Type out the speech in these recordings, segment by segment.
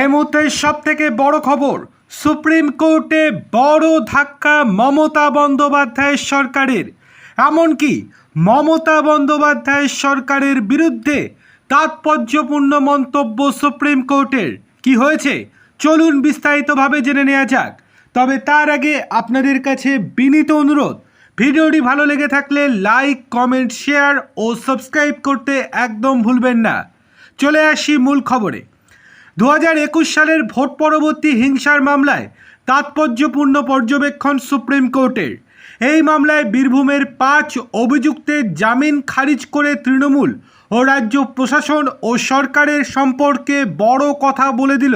এই সব থেকে বড় খবর, সুপ্রিম কোর্টে বড় ধাক্কা মমতা বন্দ্যোপাধ্যায়ের সরকারের। এমনকি মমতা বন্দ্যোপাধ্যায়ের সরকারের বিরুদ্ধে তাৎপর্যপূর্ণ মন্তব্য সুপ্রিম কোর্টের। কি হয়েছে? চলুন বিস্তারিতভাবে জেনে নেওয়া যাক। তবে তার আগে আপনাদের কাছে বিনীত অনুরোধ, ভিডিওটি ভালো লেগে থাকলে লাইক, কমেন্ট, শেয়ার ও সাবস্ক্রাইব করতে একদম ভুলবেন না। চলে আসি মূল খবরে। দু একুশ সালের ভোট পরবর্তী হিংসার মামলায় তাৎপর্যপূর্ণ পর্যবেক্ষণ সুপ্রিম কোর্টের। এই মামলায় বীরভূমের পাঁচ অভিযুক্তের জামিন খারিজ করে তৃণমূল ও রাজ্য প্রশাসন ও সরকারের সম্পর্কে বড় কথা বলে দিল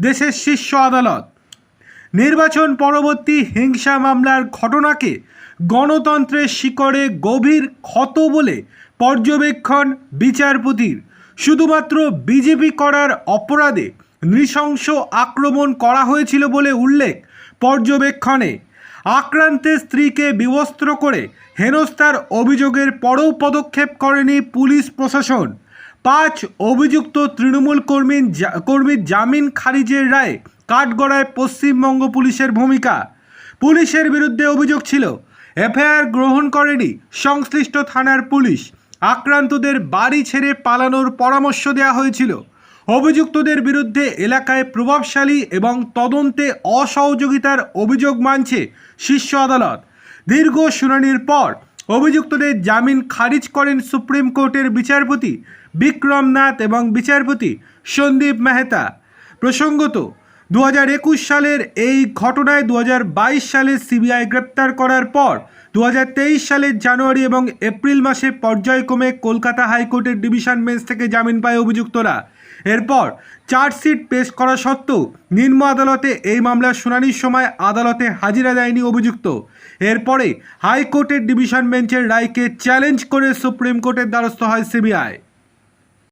দেশের শীর্ষ আদালত। নির্বাচন পরবর্তী হিংসা মামলার ঘটনাকে গণতন্ত্রের শিকড়ে গভীর ক্ষত বলে পর্যবেক্ষণ বিচারপতির শুধুমাত্র বিজেপি করার অপরাধে নৃশংস আক্রমণ করা হয়েছিল বলে উল্লেখ পর্যবেক্ষণে। আক্রান্তের স্ত্রীকে বিবস্ত্র করে হেনস্থার অভিযোগের পরও পদক্ষেপ করেনি পুলিশ প্রশাসন। পাঁচ অভিযুক্ত তৃণমূল কর্মী কর্মীর জামিন খারিজের রায়ে কাঠগড়ায় পশ্চিমবঙ্গ পুলিশের ভূমিকা। পুলিশের বিরুদ্ধে অভিযোগ ছিল, এফআইআর গ্রহণ করেনি সংশ্লিষ্ট থানার পুলিশ। আক্রান্তদের বাড়ি ছেড়ে পালানোর পরামর্শ দেওয়া হয়েছিল। অভিযুক্তদের বিরুদ্ধে এলাকায় প্রভাবশালী এবং তদন্তে অসহযোগিতার অভিযোগ মানছে শীর্ষ আদালত। দীর্ঘ শুনানির পর অভিযুক্তদের জামিন খারিজ করেন সুপ্রিম কোর্টের বিচারপতি বিক্রম নাথ এবং বিচারপতি সন্দীপ মেহতা। প্রসঙ্গত দু সালের এই ঘটনায় দু হাজার বাইশ সালে সিবিআই গ্রেপ্তার করার পর দু হাজার তেইশ সালের জানুয়ারি এবং এপ্রিল মাসে পর্যায়ক্রমে কলকাতা হাইকোর্টের ডিভিশন বেঞ্চ থেকে জামিন পায় অভিযুক্তরা। এরপর চার্জশিট পেশ করা সত্ত্বেও নিম্ন আদালতে এই মামলার শুনানির সময় আদালতে হাজিরা দেয়নি অভিযুক্ত। এরপরে হাইকোর্টের ডিভিশন বেঞ্চের রায়কে চ্যালেঞ্জ করে সুপ্রিম কোর্টের দ্বারস্থ হয় সিবিআই।